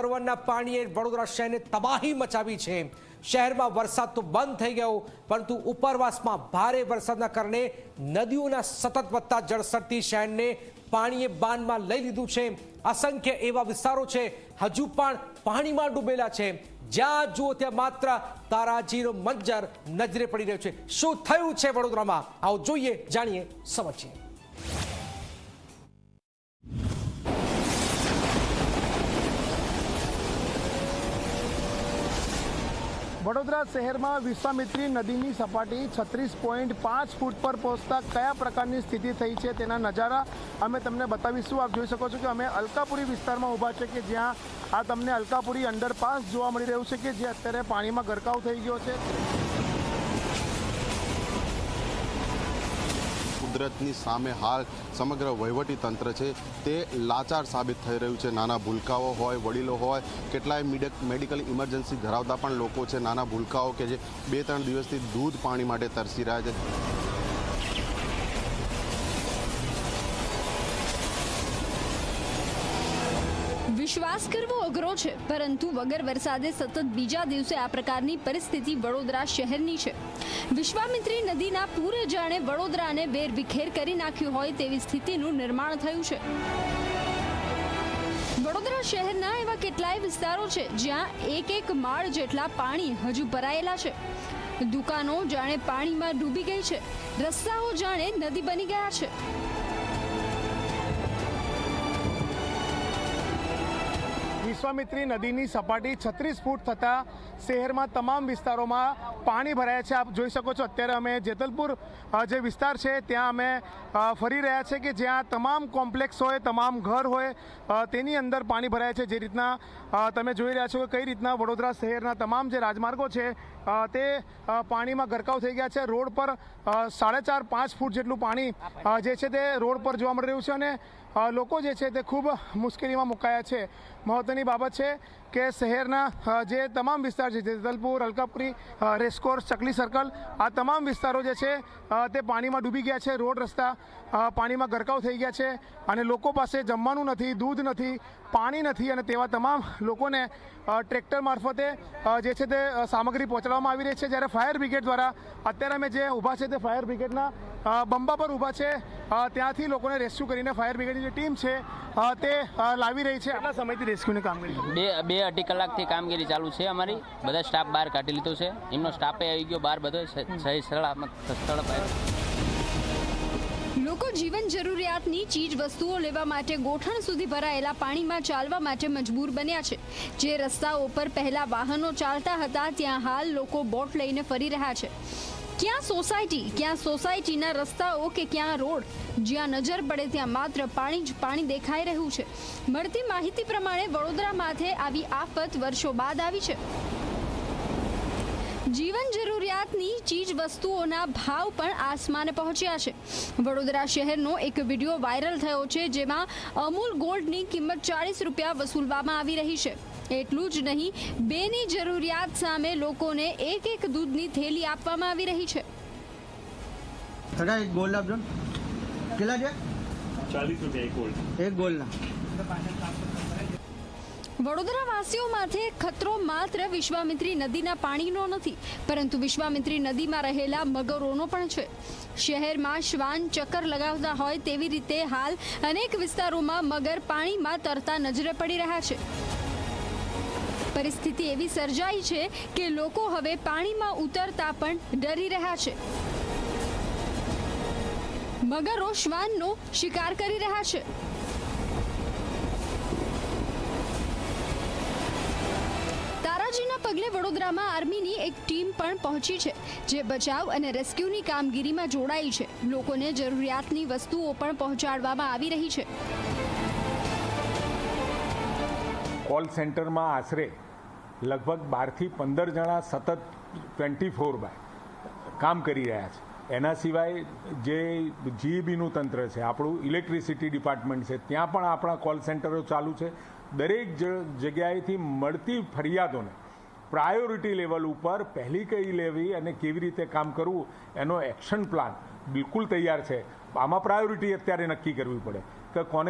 સરોવરના પાણીએ વડોદરા શહેરને તબાહી મચાવી છે. શહેરમાં વરસાદ તો બંધ થઈ ગયો, પરંતુ ઉપરવાસમાં ભારે વરસાદના કારણે નદીઓના સતત વધતા જળસરતી શહેરને પાણીએ બાનમાં લઈ લીધું છે. અસંખ્ય એવા વિસ્તારો છે, હજુ પણ પાણીમાં ડૂબેલા છે. જ્યાં જુઓ ત્યાં માત્ર તારાજીનો મંજર નજરે પડી રહ્યો છે. શું થયું છે વડોદરામાં? આવો જોઈએ, જાણીએ, સમજીએ. વડોદરા શહેરમાં વિશ્વામિત્રી નદીની સપાટી છત્રીસ પોઈન્ટ પાંચ ફૂટ પર પહોંચતા કયા પ્રકારની સ્થિતિ થઈ છે તેના નજારા અમે તમને બતાવીશું. આપ જોઈ શકો છો કે અમે અલકાપુરી વિસ્તારમાં ઊભા છે કે જ્યાં આ તમને અલકાપુરી અંડરપાસ જોવા મળી રહ્યું છે કે જે અત્યારે પાણીમાં ગરકાવ થઈ ગયો છે. કુદરતની સામે હાલ સમગ્ર વહીવટી તંત્ર છે. તે લાચાર સાબિત થઈ રહ્યું છે. નાના ભૂલકાઓ હોય, વડીલો હોય, કેટલાય મેડિક, મેડિકલ ઇમરજન્સી ધરાવતા પણ લોકો છે. નાના ભૂલકાઓ કે જે બે ત્રણ દિવસથી દૂધ પાણી માટે તરસી રહ્યા છે. વિશ્વાસ કરવો અઘરો છે, પરંતુ વગર વરસાદે સતત બીજા દિવસે આ પ્રકારની પરિસ્થિતિ વડોદરા શહેરની છે. વિશ્વામિત્રી નદીના પૂરે જાણે વડોદરાને વેરવિખેર કરી નાખ્યું હોય તેવી સ્થિતિનું નિર્માણ થયું છે. વડોદરા શહેરના એવા કેટલાય વિસ્તારો છે, જ્યાં એક એક માળ જેટલા પાણી હજુ ભરાયેલા છે. દુકાનો જાણે પાણીમાં ડૂબી ગઈ છે, રસ્તાઓ જાણે નદી બની ગયા છે. વિશ્વામિત્રી નદીની સપાટી છત્રીસ ફૂટ થતાં શહેરમાં તમામ વિસ્તારોમાં પાણી ભરાયા છે. આપ જોઈ શકો છો, અત્યારે અમે જેતલપુર જે વિસ્તાર છે, ત્યાં અમે ફરી રહ્યા છે કે જ્યાં તમામ કોમ્પ્લેક્સ હોય, તમામ ઘર હોય તેની અંદર પાણી ભરાયા છે. જે રીતના તમે જોઈ રહ્યા છો કે કઈ રીતના વડોદરા શહેરના તમામ જે રાજમાર્ગો છે તે પાણીમાં ગરકાવ થઈ ગયા છે. રોડ પર સાડા ચાર પાંચ ફૂટ જેટલું પાણી જે છે તે રોડ પર જોવા મળી રહ્યું છે અને લોકો જે છે તે ખૂબ મુશ્કેલીમાં મુકાયા છે. મહત્ત્વની બાબત છે કે શહેરના જે તમામ વિસ્તાર છે જેતલપુર અલકાપુરી રેસકોર્સ, ચકલી સર્કલ, આ તમામ વિસ્તારો જે છે તે પાણીમાં ડૂબી ગયા છે. રોડ રસ્તા પાણીમાં ગરકાવ થઈ ગયા છે અને લોકો પાસે જમવાનું નથી, દૂધ નથી, પાણી નથી અને તેવા તમામ લોકોને ટ્રેક્ટર મારફતે જે છે તે સામગ્રી પહોંચાડવામાં આવી રહી છે. જ્યારે ફાયર બ્રિગેડ દ્વારા, અત્યારે અમે જે ઊભા છે તે ફાયર બ્રિગેડના બંબા પર ઊભા છે. ત્યાંથી લોકોને રેસ્ક્યુ કરીને ફાયર બ્રિગેડની જે ટીમ છે તે લાવી રહી છે. આટલા સમયથી રેસ્ક્યુની કામગીરી બે બે અઢી કલાકથી કામગીરી ચાલુ છે અમારી. બધા સ્ટાફ બહાર કાઢી લીધો છે. એમનો સ્ટાફે આવી ગયો બહાર બધો સહી સલામત સ્થળ પર લોકો જીવન જરૂરિયાતની ચીજ વસ્તુઓ લેવા માટે ગોઠણ સુધી ભરાયેલા પાણીમાં ચાલવા માટે મજબૂર બન્યા છે. જે રસ્તાઓ પર પહેલા વાહનો ચાલતા હતા ત્યાં હાલ લોકો બોટ લઈને ફરી રહ્યા છે. ક્યાં સોસાયટી? ક્યાં સોસાયટીના રસ્તાઓ કે ક્યાં રોડ? જ્યાં નજર પડે ત્યાં માત્ર પાણી જ પાણી દેખાઈ રહ્યું છે. મળતી માહિતી પ્રમાણે વડોદરા માથે આવી આફત વર્ષો બાદ આવી છે. જીવન જરૂરિયાતની ચીજ વસ્તુઓના ભાવ પણ આસમાને પહોંચ્યા છે. વડોદરા શહેરનો એક વીડિયો વાયરલ થયો છે જેમાં અમૂલ ગોલ્ડની કિંમત ચાળીસ રૂપિયા વસૂલવામાં આવી રહી છે. એટલું જ નહીં બેની જરૂરિયાત સામે લોકોને એક એક દૂધની થેલી આપવામાં આવી રહી છે. કાકા એક ગોલ્ડ આપજો કેટલા છે? ચાલીસ રૂપિયા એક ગોલ્ડ એક ગોલ્ડના વડોદરા વાસીઓ માથે ખતરો માત્ર વિશ્વામિત્રી નદીના પાણીનો નથી પરંતુ વિશ્વામિત્રી નદીમાં રહેલા મગરોનો પણ છે. શહેરમાં શ્વાન ચક્કર લગાવતા હોય તેવી રીતે હાલ અનેક વિસ્તારોમાં મગર પાણીમાં તરતા નજરે પડી રહ્યા છે. પરિસ્થિતિ એવી સર્જાઈ છે કે લોકો હવે પાણીમાં ઉતરતા પણ ડરી રહ્યા છે. મગરો શ્વાનનો શિકાર કરી રહ્યા છે. તારાજીના પગલે વડોદરામાં આર્મીની એક ટીમ પણ પહોંચી છે, જે બચાવ અને રેસ્ક્યુની કામગીરીમાં જોડાઈ છે. લોકોને જરૂરિયાતની વસ્તુઓ પણ પહોંચાડવામાં આવી રહી છે. કોલ સેન્ટરમાં આશરે લગભગ બારથી પંદર જણા સતત ટ્વેન્ટી ફોર બાય કામ કરી રહ્યા છે. એના સિવાય જે જીઈબીનું તંત્ર છે, આપણું ઇલેક્ટ્રિસિટી ડિપાર્ટમેન્ટ છે, ત્યાં પણ આપણા કોલ સેન્ટરો ચાલુ છે. દરેક જગ્યાએથી મળતી ફરિયાદોને પ્રાયોરિટી લેવલ ઉપર પહેલી કઈ લેવી અને કેવી રીતે કામ કરવું, એનો એક્શન પ્લાન બિલકુલ તૈયાર છે. આમાં પ્રાયોરિટી અત્યારે નક્કી કરવી પડે કે કોને